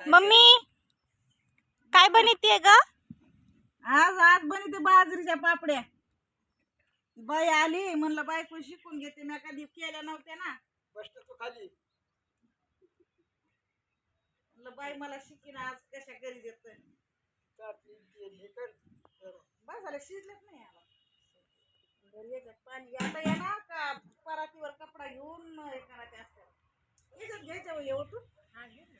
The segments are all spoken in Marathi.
मम्मी काय बनवतीये ग? आज आज बनते बाजरीच्या पापड्या. बाई आली म्हणलं बायको शिकून घेते. मी कधी केल्या नव्हत्या ना. म्हणलं बाई मला शिकीन आज कशा करी. देत बस झालं शिजलंच नाही याच्यात पाणी. आता येणार का परातीवर कपडा घेऊन हे करायचे असतात याच्यात घ्यायचं हो, हे हा घे ना.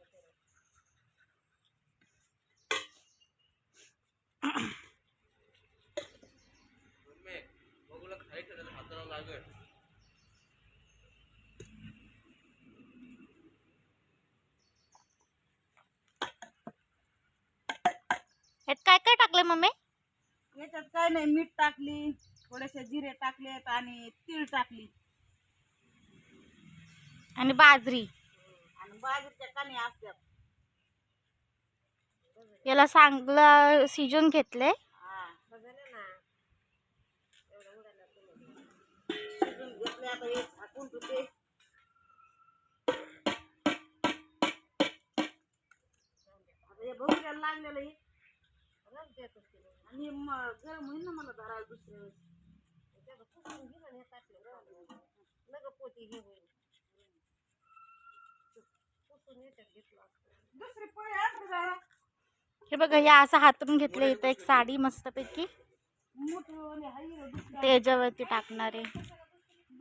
ह्यात काय काय टाकलंय मम्मी? याच्यात काय नाही मीठ टाकली थोडेसे जिरे टाकलेत आणि तीळ टाकली. आणि बाजरी. आणि बाजरीच्या कानी असतात याला चांगलं शिजून घेतले हा. आता हे झाकून ठेवते आता हे लागलेलं हे आणि गरम होईल ना मला धरायला दुसऱ्या वेळेस दुसरी पोळी आणते जरा. हे बघा या असं हातरून घेतलं इथं एक साडी मस्तपैकी हे. त्याच्यावरती टाकणार आहे ह्या.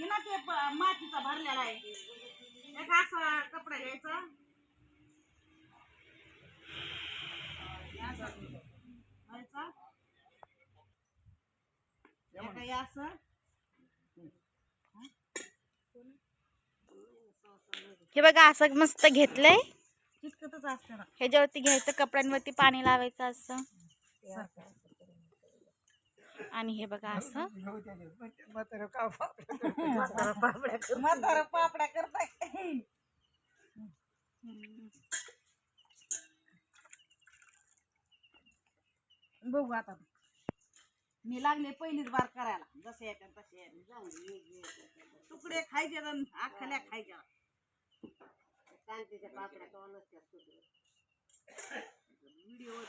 ना ते मातीचा भरलेला आहे. एक असा कपडा घ्यायचा. असा हे हे बघा असं मस्त घेतलंय. ह्याच्यावरती घ्यायचं कपड्यांवरती पाणी लावायचं असं. आणि हे बघा असं. पापड्या करताय. बघू आता. मी लागले पहिलीच बार करायला. जसे येतात तसे. तुकडे खायचे आणि आखल्या खायच्या. कांतीच्या पापड्या कवा नसतात तुकडे. व्हिडिओ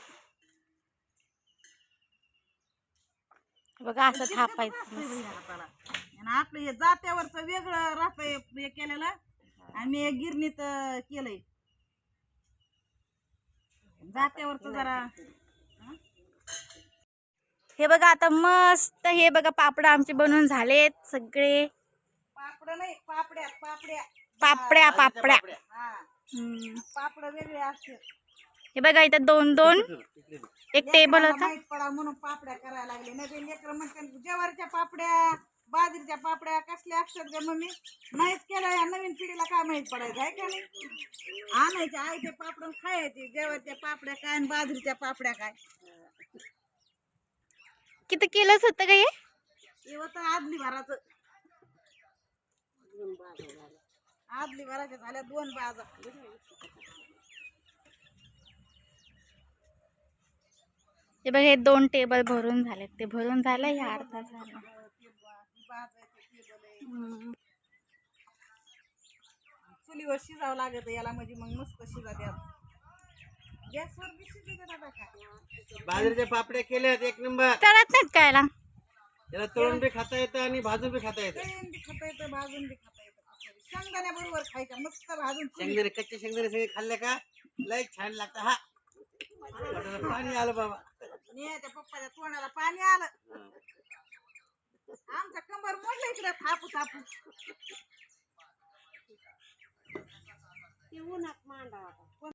बघा असं थापायचं. आणि आपलं हे जात्यावरचं वेगळं राहतंय हे केलेलं. आणि मी हे गिरणीत केलंय. जात्यावरचं जरा हं? बघा आता मस्त हे बघा पापड आमचे बनवून झालेत सगळे. पापड नाही पापड्या पापड्या. पापड्या पापड्या. हा. हम्म. पापड वेगळे असते हे बघा इथं दोन दोन. एक टेबल होता. माहीत पडा म्हणून पापड्या करायला लागले. नाही ते लेकर म्हणतात ज्वारीच्या पापड्या बाजरीच्या पापड्या कसल्या असतात ग मम्मी? नाहीच केलं या नवीन पिढीला काय माहीत पडायचं आहे का नाही? आणायचे आईचे पापड खायचे जेवायच्या पापड्या काय आणि बाजरीच्या पापड्या काय? किती किलोच होतं का हे? हे होतं आदली भराचं. आदली भराच्या झाल्या दोन बाजा. हे बघा हे दोन टेबल भरून झालेत. ते भरून झालं हे अर्धा झालं. चुलीवर शिजावं लागत याला म्हणजे मग मस्त शिजा द्या गॅसवर बी शिजू का? बाजरीच्या पापड्या केल्यात एक नंबर. तळत नाहीत कायला याला? तळून बी खाता येतं आणि भाजून बी खाता येतं. तळून बी खाता येतं भाजून बी खाता येतं. कसं बी. शेंगदाण्या बरोबर खायच्या मस्त भाजून चुलीत. शेंगदाणे कच्चे शेंगदाणे सगळे खाल्ले का? लय छान लागतं हा. पाणी आलं बाबा. ने त्या पप्पाच्या तोंडाला पाणी आलं. हा. आमचा कंबर मोडला इकडे थापू थापू. ते उन्हात मांडावा